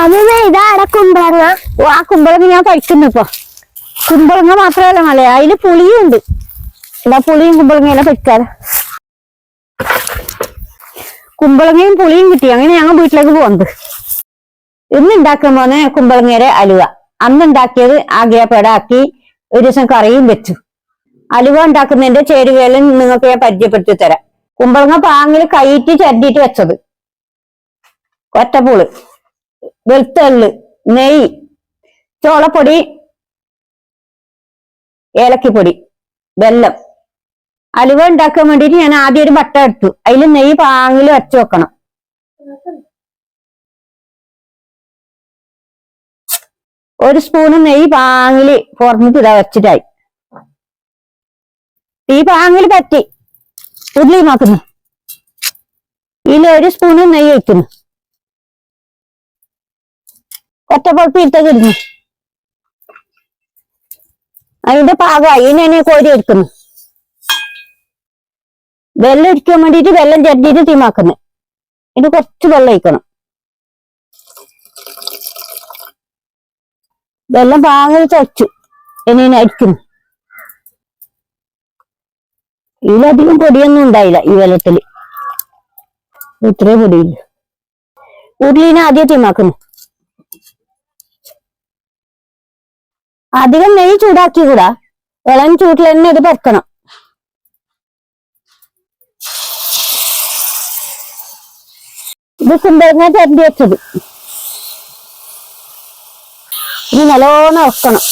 അമ്മ ഇതാടെ കുമ്പളങ്ങ. ഓ ആ കുമ്പളങ്ങ ഞാൻ കഴിക്കുന്നു ഇപ്പൊ. കുമ്പളങ്ങ മാത്രമല്ല മല അതിൽ പുളിയും ഉണ്ട്. എന്താ പുളിയും കുമ്പളങ്ങയെല്ലാം കഴിക്കാറ്. കുമ്പളങ്ങയും പുളിയും കിട്ടി. അങ്ങനെ ഞങ്ങൾ വീട്ടിലേക്ക് പോകുന്നത് ഇന്ന് ഉണ്ടാക്കാൻ പോന്നെ കുമ്പളങ്ങയുടെ അലുവ. അന്ന് ഉണ്ടാക്കിയത് ആഗ്യപ്പേടാക്കി ഒരു ദിവസം കറിയും വെച്ചു. അലുവ ഉണ്ടാക്കുന്നതിന്റെ ചേരുവകളും നിങ്ങൾക്ക് ഞാൻ പരിചയപ്പെടുത്തി തരാം. കുമ്പളങ്ങ പാങ്ങിൽ കൈയിട്ട് ചരണ്ടിയിട്ട് വെച്ചത്. ഒറ്റപ്പൂൾ വെളുത്തുള്ളി നെയ്യ് ചോളപ്പൊടി ഏലക്കപ്പൊടി വെല്ലം. അലുവ ഉണ്ടാക്കാൻ വേണ്ടിയിട്ട് ഞാൻ ആദ്യം ഒരു വട്ട എടുത്തു. അതിൽ നെയ്യ് പാങ്ങിൽ വെച്ച് വെക്കണം. ഒരു സ്പൂണ് നെയ്യ് പാങ്ങിൽ പുറഞ്ഞിട്ട് ഇതാ വെച്ചിട്ടായി. ഈ പാങ്ങിൽ പറ്റി. ഉരുളി നോക്കുന്നു ഇതിൽ ഒരു സ്പൂണ് നെയ്യ് ഒഴിക്കുന്നു. ഒറ്റപ്പുറത്ത് ഇട്ടൊക്കെ ഇടുന്നു. അതിന്റെ പാകമായി. ഇനി എന്നെ കോരി എടുക്കുന്നു. വെള്ളം ഒഴിക്കാൻ വേണ്ടിയിട്ട് വെള്ളം ചട്ടിയിട്ട് തീമാക്കുന്നു ഇത് കുറച്ച് വെള്ളം ഒഴിക്കണം. വെള്ളം പാങ്ങൽ തുടച്ചു ഇനി അരിക്കുന്നു ഇതിലധികം പൊടിയൊന്നും ഉണ്ടായില്ല ഈ വെള്ളത്തിൽ. ഇത്രേ പൊടിയില്ല ഉരുളിനെ ആദ്യം തീമാക്കുന്നു അധികം നെയ്യ് ചൂടാക്കി കൂടാ ഇളം ചൂട്ടിൽ തന്നെ ഇത് പരക്കണം ഇത് കുമ്പളങ്ങ ചരണ്ടി വെച്ചത്. ഇത് നല്ലോണം ഇറക്കണം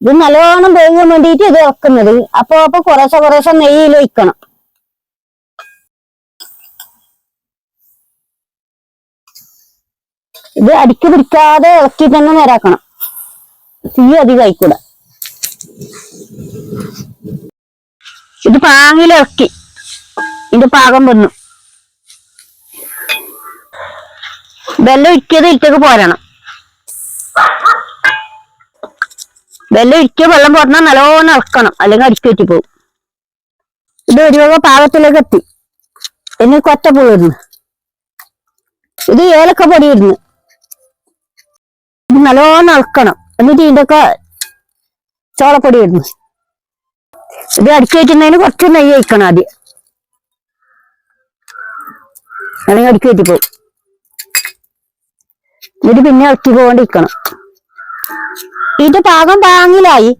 ഇത് നല്ലോണം വേകാൻ വേണ്ടിയിട്ട് ഇത് ഇറക്കുന്നത് അപ്പൊ അപ്പൊ കുറേശ്ശെ കുറേശ്ശെ നെയ്യിൽ ഒഴിക്കണം. ഇത് അടിക്ക് പിടിക്കാതെ ഇളക്കി തന്നെ നേരാക്കണം. തീ അധികം ആയിക്കൂടാ. ഇത് പാങ്ങിലിറക്കി ഇതിന്റെ പാകം വന്നു. വെല്ലം ഇരിക്കിയത് ഇറ്റക്ക് പോരണം. വെല്ലം ഇരിക്കുക വെള്ളം പോരണം നല്ലോണം ഇളക്കണം. അല്ലെങ്കിൽ അടിച്ചു വെച്ചു പോകും ഇത് ഒരു വക പാകത്തിലേക്ക് എത്തി. എന്നെ കൊറ്റപ്പുഴ ഇടുന്നു. ഇത് ഏലക്ക പൊടി ഇടുന്നു. ഇത് നല്ലോണം ഇളക്കണം എന്നിട്ട് ഇതിന്റെയൊക്കെ ചോളപ്പൊടി ഇടുന്നു ഇത് അടിച്ചു വയ്ക്കുന്നതിന് കുറച്ച് നെയ്യ് ഒഴിക്കണം ആദ്യം. അല്ലെങ്കിൽ അടിച്ചു വയ്ക്കി പോകും. എന്നിട്ട് പിന്നെ ഇളക്കി പോകൊണ്ടിരിക്കണം. ഇത് പാകം പാങ്ങിലായി.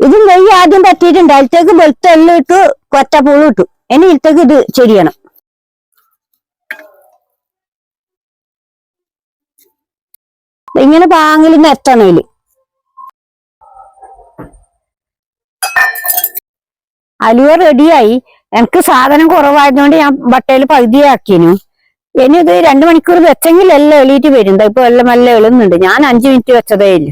ഇത് നെയ്യ് ആദ്യം പറ്റിയിട്ടുണ്ട് അതിലത്തേക്ക് വെളുത്ത ഇട്ട് ഇട്ടു കൊറ്റപ്പൂളും ഇട്ടു. ഇനി ഇതിലത്തേക്ക് ഇത് ചെരിയണം. ഇങ്ങനെ പാങ്ങിൽ ഇതിൽ അലുവ റെഡിയായി. എനിക്ക് സാധനം കുറവായതുകൊണ്ട് ഞാൻ ബട്ടയിൽ പകുതിയാക്കിനു. ഇനി ഇത് രണ്ടു മണിക്കൂർ വെച്ചെങ്കിൽ എല്ലാം എളിയിട്ട് വരും ഇപ്പൊ എല്ലാം എല്ലാം എളുന്നുണ്ട്. ഞാൻ അഞ്ചു മിനിറ്റ് വെച്ചതേ ഇല്ല.